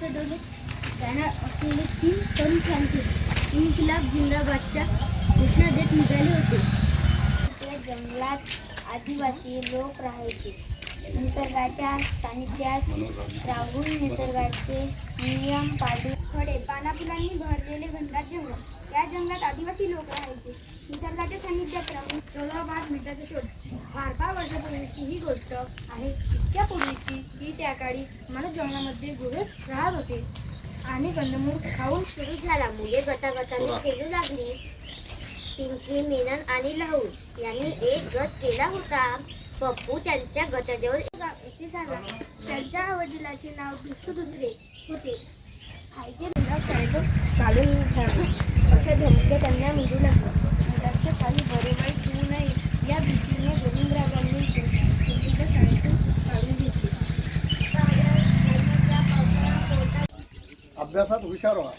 चढवले त्यांना असलेले तीन टन फॅन्सी इन्किलाब जिंदाबादच्या घोषणा देत निघाले होते. आपल्या जंगलात आदिवासी लोक राहायचे. निसर्गाच्या सानिध्यात राहून निसर्गाचे नियम पाडू खडे पानाफुलांनी भरलेले घनदाट जंगल त्या जंगलात आदिवासी लोक राहायचे. निसर्गाच्या सानिध्यात राहून मिनिटाचा शोध. फार फार वर्षापूर्वीची ही गोष्ट आहे इतक्या पूर्वीची ही त्या काळी मानव जंगलामध्ये गुहेत राहत असे आणि कंदमूळ खाऊन सुरू झाला. मुले गटागटाने खेळू लागली. पिंकी मेनन आणि लहू यांनी एक गट केला होता. पप्पू त्यांच्या गटाजवळ येथे झाला. त्यांच्या वडिलाचे नाव विष्णू दुसरे होते. आईचे मुलं साहेब काढून अभ्यासात हुशार व्हा